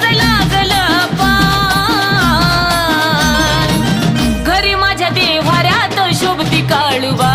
पैज लागल घरी माझ्या देवाऱ्यात शोभती काळुबा